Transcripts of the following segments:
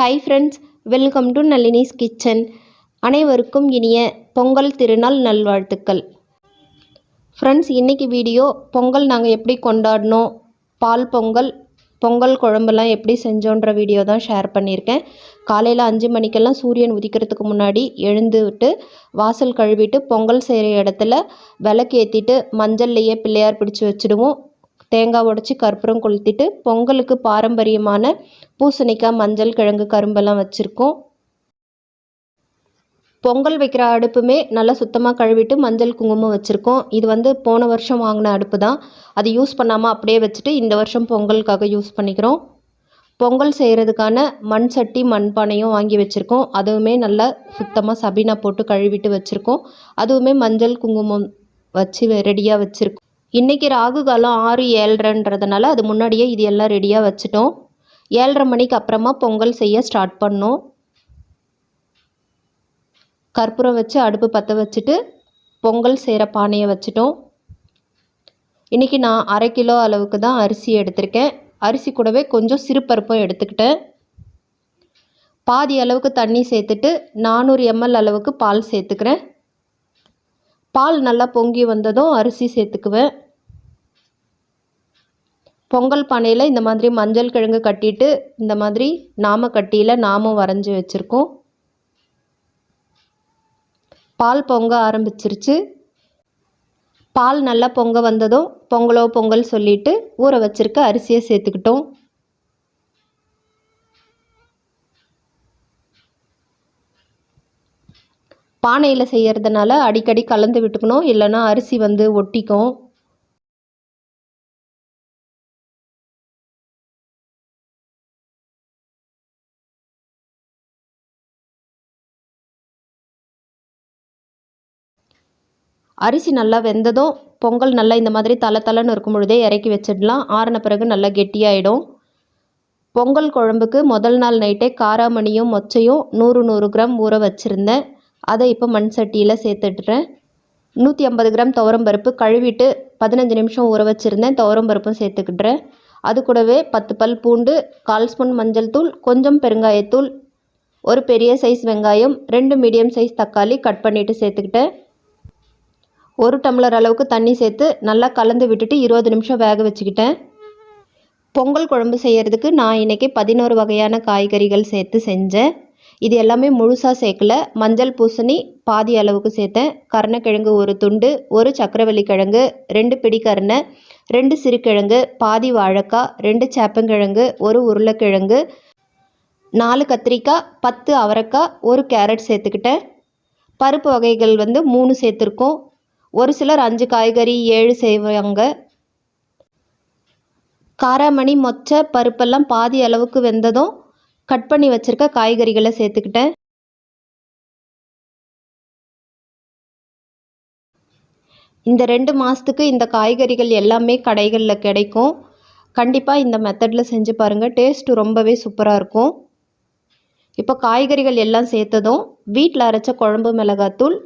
Hi friends welcome to Nalini's kitchen அனைவருக்கும் இனிய பொங்கல் திருநாள் நல்வாழ்த்துக்கள். ஃப்ரெண்ட்ஸ் இன்றைக்கி வீடியோ பொங்கல் நாங்கள் எப்படி கொண்டாடினோம் பால் பொங்கல் பொங்கல் குழம்புலாம் எப்படி செஞ்சோன்ற வீடியோ தான் ஷேர் பண்ணியிருக்கேன். காலையில் அஞ்சு மணிக்கெல்லாம் சூரியன் உதிக்கிறதுக்கு முன்னாடி எழுந்து விட்டு வாசல் கழுவிட்டு பொங்கல் செய்கிற இடத்துல விளக்கு ஏற்றிட்டு மஞ்சள்லையே பிள்ளையார் பிடிச்சி வச்சுடுவோம். தேங்காய் உடச்சி கற்பூரம் கொளுத்திட்டு பொங்கலுக்கு பாரம்பரியமான பூசணிக்காய் மஞ்சள் கிழங்கு கரும்பெல்லாம் வச்சுருக்கோம். பொங்கல் வைக்கிற அடுப்புமே நல்லா சுத்தமாக கழுவிட்டு மஞ்சள் குங்குமம் வச்சுருக்கோம். இது வந்து போன வருஷம் வாங்கின அடுப்பு தான். அதை யூஸ் பண்ணாமல் அப்படியே வச்சுட்டு இந்த வருஷம் பொங்கலுக்காக யூஸ் பண்ணிக்கிறோம். பொங்கல் செய்கிறதுக்கான மண் சட்டி மண்பானையும் வாங்கி வச்சுருக்கோம். அதுவுமே நல்லா சுத்தமாக சபீனா போட்டு கழுவிட்டு வச்சுருக்கோம். அதுவுமே மஞ்சள் குங்குமம் வச்சு ரெடியாக வச்சுருக்கோம். இன்றைக்கி ராகு காலம் ஆறு ஏழ்ரைன்றதுனால அது முன்னாடியே இது எல்லாம் ரெடியாக வச்சுட்டோம். ஏழரை மணிக்கு அப்புறமா பொங்கல் செய்ய ஸ்டார்ட் பண்ணோம். கற்பூரம் வச்சு அடுப்பு பற்ற வச்சுட்டு பொங்கல் செய்கிற பானையை வச்சுட்டோம். இன்றைக்கி நான் அரை கிலோ அளவுக்கு தான் அரிசி எடுத்திருக்கேன். அரிசி கூடவே கொஞ்சம் சிறுபருப்பும் எடுத்துக்கிட்டேன். பாதி அளவுக்கு தண்ணி சேர்த்துட்டு நானூறு எம்எல் அளவுக்கு பால் சேர்த்துக்கிறேன். பால் நல்லா பொங்கி வந்ததும் அரிசி சேர்த்துக்குவேன். பொங்கல் பானையில் இந்த மாதிரி மஞ்சள் கிழங்கு கட்டிட்டு இந்த மாதிரி நாம கட்டியில் நாமும் வரைஞ்சி வச்சுருக்கோம். பால் பொங்க ஆரம்பிச்சிருச்சு. பால் நல்லா பொங்க வந்ததும் பொங்கலோ பொங்கல் சொல்லிட்டு ஊற வச்சிருக்க அரிசியை சேர்த்துக்கிட்டோம். பானையில் செய்கிறதுனால அடிக்கடி கலந்து விட்டுக்கணும். இல்லைன்னா அரிசி வந்து ஒட்டிக்கும். அரிசி நல்லா வெந்ததும் பொங்கல் நல்லா இந்த மாதிரி தலை தலைன்னு இருக்கும் பொழுதே இறக்கி வச்சிடலாம். ஆறின பிறகு நல்லா கெட்டியாயிடும். பொங்கல் குழம்புக்கு முதல் நாள் நைட்டே காராமணியும் மொச்சையும் நூறு நூறு கிராம் ஊற வச்சுருந்தேன். அதை இப்போ மண் சட்டியில் சேர்த்துட்டுறேன். நூற்றி ஐம்பது கிராம் துவரம்பருப்பு கழுவிட்டு பதினஞ்சு நிமிஷம் ஊற வச்சுருந்தேன். துவரம்பருப்பும் சேர்த்துக்கிட்டுறேன். அது கூடவே பத்து பல் பூண்டு கால் ஸ்பூன் மஞ்சள் தூள் கொஞ்சம் பெருங்காயத்தூள் ஒரு பெரிய சைஸ் வெங்காயம் ரெண்டு மீடியம் சைஸ் தக்காளி கட் பண்ணிவிட்டு சேர்த்துக்கிட்டேன். ஒரு டம்ளர் அளவுக்கு தண்ணி சேர்த்து நல்லா கலந்து விட்டுட்டு இருபது நிமிஷம் வேக வச்சுக்கிட்டேன். பொங்கல் குழம்பு செய்கிறதுக்கு நான் இன்றைக்கி பதினோரு வகையான காய்கறிகள் சேர்த்து செஞ்சேன். இது எல்லாமே முழுசாக சேர்க்கல. மஞ்சள் பூசணி பாதி அளவுக்கு சேர்த்தேன். கருணக்கிழங்கு ஒரு துண்டு ஒரு சக்கரவள்ளி கிழங்கு ரெண்டு பிடிக்கருணை ரெண்டு சிறுகிழங்கு பாதி வாழைக்காய் ரெண்டு சேப்பங்கிழங்கு ஒரு உருளைக்கிழங்கு நாலு கத்திரிக்காய் பத்து அவரைக்காய் ஒரு கேரட் சேர்த்துக்கிட்டேன். பருப்பு வகைகள் வந்து மூணு சேர்த்துருக்கோம். ஒரு சிலர் அஞ்சு காய்கறி ஏழு செய்வாங்க. காராமணி மொச்சை பருப்பெல்லாம் பாதி அளவுக்கு வெந்ததும் கட் பண்ணி வச்சுருக்க காய்கறிகளை சேர்த்துக்கிட்டேன். இந்த ரெண்டு மாதத்துக்கு இந்த காய்கறிகள் எல்லாமே கடைகளில் கிடைக்கும். கண்டிப்பாக இந்த மெத்தடில் செஞ்சு பாருங்கள் டேஸ்ட்டு ரொம்பவே சூப்பராக இருக்கும். இப்போ காய்கறிகள் எல்லாம் சேர்த்ததும் வீட்டில் அரைச்ச குழம்பு மிளகாத்தூள்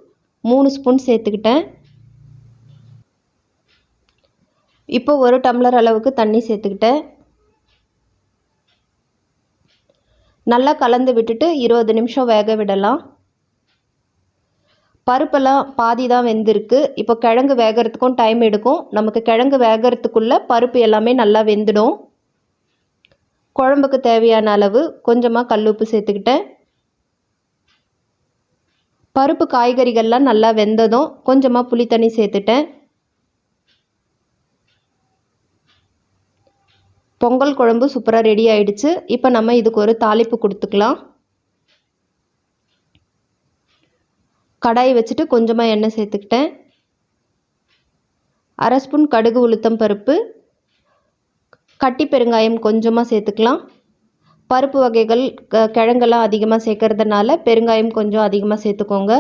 மூணு ஸ்பூன் சேர்த்துக்கிட்டேன். இப்போ ஒரு டம்ளர் அளவுக்கு தண்ணி சேர்த்துக்கிட்டேன். நல்லா கலந்து விட்டுட்டு இருபது நிமிஷம் வேக விடலாம். பருப்பெல்லாம் பாதி தான் வெந்திருக்கு. இப்போ கிழங்கு வேகிறதுக்கும் டைம் எடுக்கும். நமக்கு கிழங்கு வேகிறதுக்குள்ளே பருப்பு எல்லாமே நல்லா வெந்துடும். குழம்புக்கு தேவையான அளவு கொஞ்சமாக கல்லுப்பு சேர்த்துக்கிட்டேன். பருப்பு காய்கறிகள்லாம் நல்லா வெந்ததும் கொஞ்சமாக புளி சேர்த்துட்டேன். பொங்கல் குழம்பு சூப்பராக ரெடி ஆயிடுச்சு. இப்போ நம்ம இதுக்கு ஒரு தாளிப்பு கொடுத்துக்கலாம். கடாய் வச்சுட்டு கொஞ்சமாக எண்ணெய் சேர்த்துக்கிட்டேன். அரை ஸ்பூன் கடுகு உளுத்தம் பருப்பு. கட்டி பெருங்காயம் கொஞ்சமாக சேர்த்துக்கலாம். பருப்பு வகைகள் க கிழங்கெல்லாம் அதிகமாக சேர்க்கறதுனால பெருங்காயம் கொஞ்சம் அதிகமாக சேர்த்துக்கோங்க.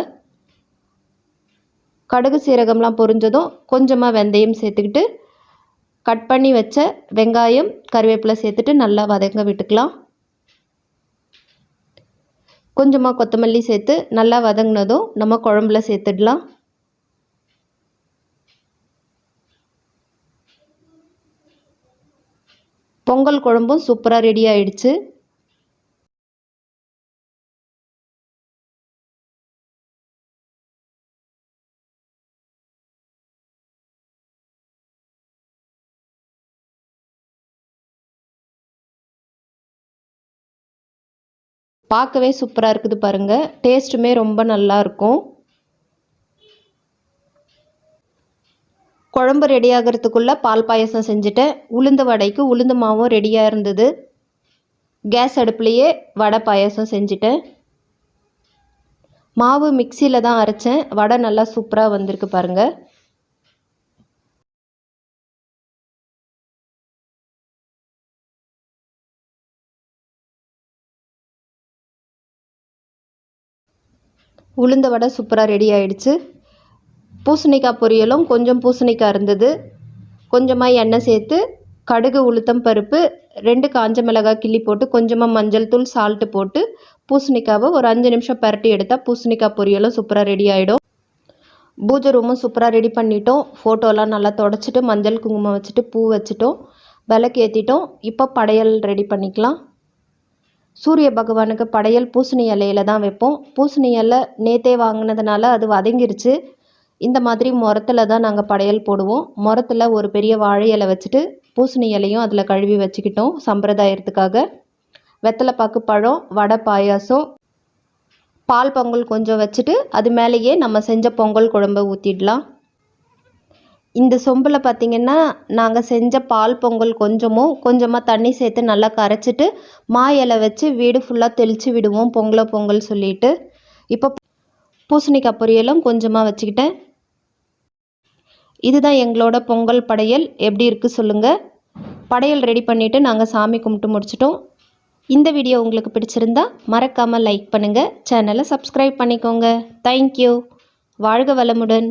கடுகு சீரகம்லாம் பொரிஞ்சதும் கொஞ்சமாக வெந்தயம் சேர்த்துக்கிட்டு கட் பண்ணி வச்ச வெங்காயம் கருவேப்பிலை சேர்த்துட்டு நல்லா வதங்க விட்டுக்கலாம். கொஞ்சமாக கொத்தமல்லி சேர்த்து நல்லா வதங்கினதும் நம்ம குழம்புல சேர்த்துடலாம். பொங்கல் குழம்பும் சூப்பராக ரெடி ஆயிடுச்சு. பார்க்கவே சூப்பராக இருக்குது பாருங்கள் டேஸ்ட்டுமே ரொம்ப நல்லா இருக்கும். குழம்பு ரெடி ஆகிறதுக்குள்ளே பால் பாயசம் செஞ்சுட்டேன். உளுந்து வடைக்கு உளுந்து மாவும் ரெடியாக இருந்தது. கேஸ் அடுப்புலையே வடை பாயசம் செஞ்சுட்டேன். மாவு மிக்சியில் தான் அரைச்சேன். வடை நல்லா சூப்பராக வந்திருக்கு பாருங்கள் உளுந்த வடை சூப்பராக ரெடி ஆயிடுச்சு. பூசணிக்காய் பொரியலும் கொஞ்சம் பூசணிக்காய் இருந்தது. கொஞ்சமாக எண்ணெய் சேர்த்து கடுகு உளுத்தம் பருப்பு ரெண்டு காஞ்ச மிளகாய் கிள்ளி போட்டு கொஞ்சமாக மஞ்சள் தூள் சால்ட்டு போட்டு பூசணிக்காவை ஒரு அஞ்சு நிமிஷம் பரட்டி எடுத்தால் பூசணிக்காய் பொரியலும் சூப்பராக ரெடி ஆகிடும் பூஜை ரூமும் சூப்பராக ரெடி பண்ணிட்டோம். ஃபோட்டோலாம் நல்லா தொடச்சிட்டு மஞ்சள் குங்குமம் வச்சுட்டு பூ வச்சுட்டோம். விளக்கு ஏற்றிட்டோம் இப்போ படையல் ரெடி பண்ணிக்கலாம். சூரிய பகவானுக்கு படையல் பூசணி இலையில தான் வைப்போம். பூசணி இலை நேத்தே வாங்கினதுனால அது வதங்கிருச்சு. இந்த மாதிரி முரத்தில் தான் நாங்கள் படையல் போடுவோம். முரத்தில் ஒரு பெரிய வாழை இலை வச்சுட்டு பூசணி இலையும் அதில் கழுவி வச்சுக்கிட்டோம் சம்பிரதாயத்துக்காக. வெத்தலைப்பாக்கு பழம் வடை பாயாசம் பால் பொங்கல் கொஞ்சம் வச்சுட்டு அது மேலேயே நம்ம செஞ்ச பொங்கல் குழம்பை ஊற்றிடலாம் இந்த சொம்பில் பார்த்திங்கன்னா நாங்கள் செஞ்ச பால் பொங்கல் கொஞ்சமும் கொஞ்சமாக தண்ணி சேர்த்து நல்லா கரைச்சிட்டு மா இலை வச்சு வீடு ஃபுல்லாக தெளித்து விடுவோம் பொங்கலை பொங்கல் சொல்லிட்டு. இப்போ பூசணிக்காய் பொரியலும் கொஞ்சமாக வச்சுக்கிட்டேன். இதுதான் எங்களோட பொங்கல் படையல். எப்படி இருக்குது சொல்லுங்கள் படையல் ரெடி பண்ணிவிட்டு நாங்கள் சாமி கும்பிட்டு முடிச்சிட்டோம். இந்த வீடியோ உங்களுக்கு பிடிச்சிருந்தா மறக்காமல் லைக் பண்ணுங்கள் சேனலை சப்ஸ்கிரைப் பண்ணிக்கோங்க. தேங்க்யூ வாழ்க வளமுடன்.